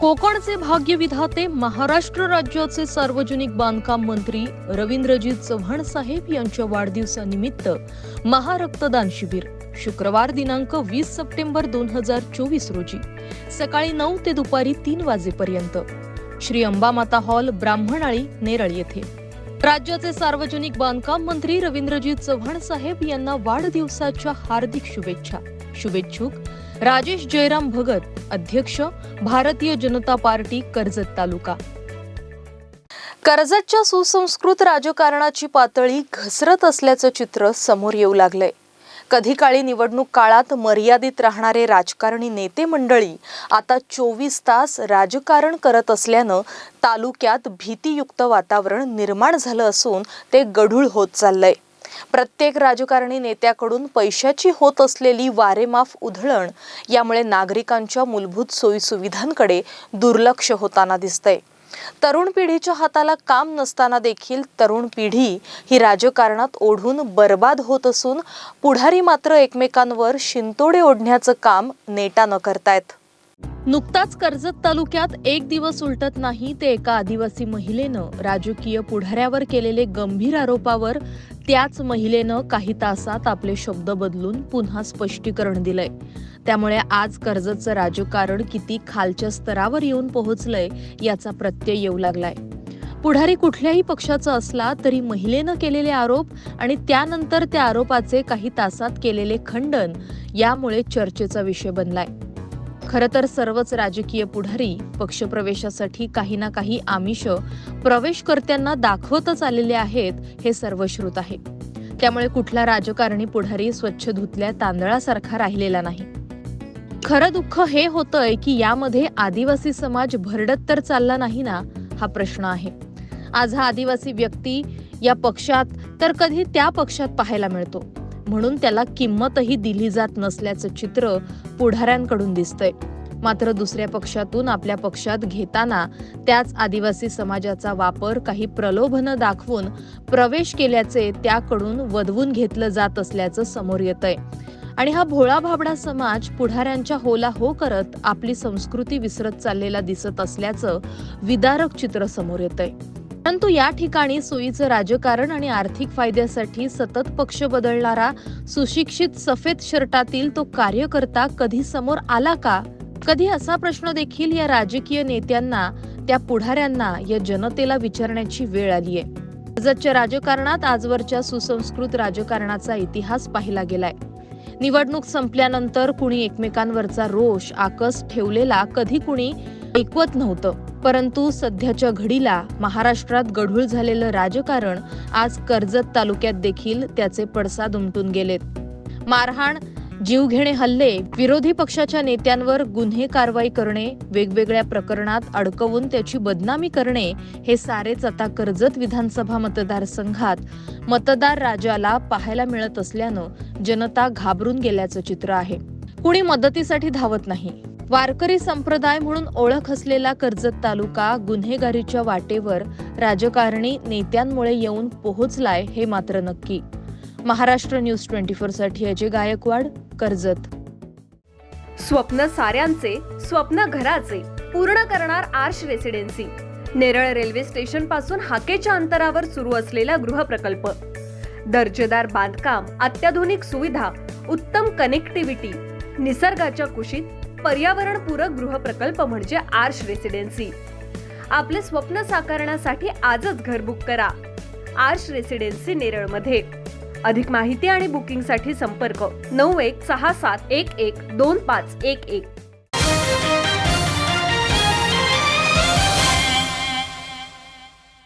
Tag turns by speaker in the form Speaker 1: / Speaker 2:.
Speaker 1: कोकणचे भाग्यविधाते महाराष्ट्र राज्याचे सार्वजनिक बांधकाम मंत्री रवींद्रजीत चव्हाण साहेब यांच्या वाढदिवसानिमित्त महारक्तदान शिबिर शुक्रवार दिनांक वीस सप्टेंबर दोन हजार चोवीस रोजी सकाळी नऊ ते दुपारी तीन वाजेपर्यंत. श्री अंबामाता हॉल ब्राह्मणाळी नेरळ येथे. राज्याचे सार्वजनिक बांधकाम मंत्री रवींद्रजीत चव्हाण साहेब यांना वाढदिवसाच्या हार्दिक शुभेच्छा. शुभेच्छुक राजेश जयराम भगत अध्यक्ष भारतीय जनता पार्टी कर्जत तालुका. कर्जतच्या सुसंस्कृत राजकारणाची पातळी घसरत असल्याचं चित्र समोर येऊ लागलंय. कधी काळी निवडणूक काळात मर्यादित राहणारे राजकारणी नेते मंडळी आता चोवीस तास राजकारण करत असल्यानं तालुक्यात भीतीयुक्त वातावरण निर्माण झालं असून ते गढूळ होत चाललंय. प्रत्येक राजकारणी नेत्याकडून पैशाची होत असलेली वारेमाफ उधळण यामुळे नागरिकांच्या मूलभूत सोयीसुविधांकडे दुर्लक्ष होताना दिसतंय. तरुण पिढीच्या हाताला काम नसताना देखील तरुण पिढी ही राजकारणात ओढून बर्बाद होत असून पुढारी मात्र एकमेकांवर शिंतोडे ओढण्याचं काम नेटानं करतायत. नुकताच कर्जत तालुक्यात एक दिवस उलटत नाही ते एका आदिवासी महिलेनं राजकीय पुढाऱ्यावर केलेले गंभीर आरोपावर त्याच महिलेनं काही तासात आपले शब्द बदलून पुन्हा स्पष्टीकरण दिलंय. त्यामुळे आज कर्जतचं राजकारण किती खालच्या स्तरावर येऊन पोहोचलंय याचा प्रत्यय येऊ लागलाय. पुढारी कुठल्याही पक्षाचा असला तरी महिलेनं केलेले आरोप आणि त्यानंतर त्या आरोपाचे काही तासात केलेले खंडन यामुळे चर्चेचा विषय बनलाय. खरं तर सर्वच राजकीय पुढारी पक्षप्रवेशासाठी काही ना काही आमिष प्रवेशकर्त्यांना दाखवतच आलेले आहेत हे सर्वश्रुत आहे. त्यामुळे कुठला राजकारणी पुढारी स्वच्छ धुतल्या तांदळासारखा राहिलेला नाही. खरं दुःख हे होतंय की यामध्ये आदिवासी समाज भरडत तर चालला नाही ना हा प्रश्न आहे. आज हा आदिवासी व्यक्ती या पक्षात तर कधी त्या पक्षात पाहायला मिळतो. म्हणून त्याला किंमतही दिली जात नसल्याचं चित्र पुढाऱ्यांकडून दिसतंय. मात्र दुसऱ्या पक्षातून आपल्या पक्षात घेताना त्याच आदिवासी समाजाचा वापर काही प्रलोभनं दाखवून प्रवेश केल्याचे त्याकडून वधवून घेतलं जात असल्याचं समोर येतंय. आणि हा भोळा भाबडा समाज पुढाऱ्यांच्या होला हो करत आपली संस्कृती विसरत चाललेला दिसत असल्याचं विदारक चित्र समोर येतंय. परंतु या ठिकाणी सोयीचं राजकारण आणि आर्थिक फायद्यासाठी सतत पक्ष बदलणारा सुशिक्षित सफेद शर्टातील तो कार्यकर्ता कधी समोर आला का? कधी असा प्रश्न देखील या राजकीय नेत्यांना त्या पुढाऱ्यांना या जनतेला विचारण्याची वेळ आली आहे. कर्जतच्या राजकारणात आजवरच्या सुसंस्कृत राजकारणाचा इतिहास पाहिला गेलाय. निवडणूक संपल्यानंतर कुणी एकमेकांवरचा रोष आकस ठेवलेला कधी कुणी ऐकवत नव्हतं. परंतु सध्याच्या घडीला महाराष्ट्रात गढूळ झालेलं राजकारण आज कर्जत तालुक्यात देखील त्याचे पडसाद उमटून गेलेत. मारहाण जीवघेणे हल्ले विरोधी पक्षाच्या नेत्यांवर गुन्हे कारवाई करणे वेगवेगळ्या प्रकरणात अडकवून त्याची बदनामी करणे हे सारेच आता कर्जत विधानसभा मतदारसंघात मतदार राजाला पाहायला मिळत असल्यानं जनता घाबरून गेल्याचं चित्र आहे. कुणी मदतीसाठी धावत नाही. वारकरी संप्रदाय म्हणून ओळख असलेला कर्जत तालुका गुन्हेगारीच्या वाटेवर राजकारणी नेत्यांमुळे येऊन पोहोचलाय हे मात्र नक्की. महाराष्ट्र न्यूज ट्वेंटी फोरसाठी अजय गायकवाड कर्जत.
Speaker 2: स्वप्न साऱ्यांचे स्वप्न घराचे पूर्ण करणार आर्श रेसिडेन्सी. नेरळ रेल्वे स्टेशनपासून हाकेच्या अंतरावर सुरू असलेला गृहप्रकल्प. दर्जेदार बांधकाम अत्याधुनिक सुविधा उत्तम कनेक्टिव्हिटी निसर्गाच्या कुशीत पर्यावरणपूरक गृहप्रकल्प म्हणजे आर्श रेसिडेन्सी. आपले स्वप्न साकारण्यासाठी आजच घर बुक करा. आर्श रेसिडेन्सी नेरळमध्ये. अधिक माहिती आणि बुकिंगसाठी संपर्क नऊ एक सहा सात एक एक दोन पाच एक एक.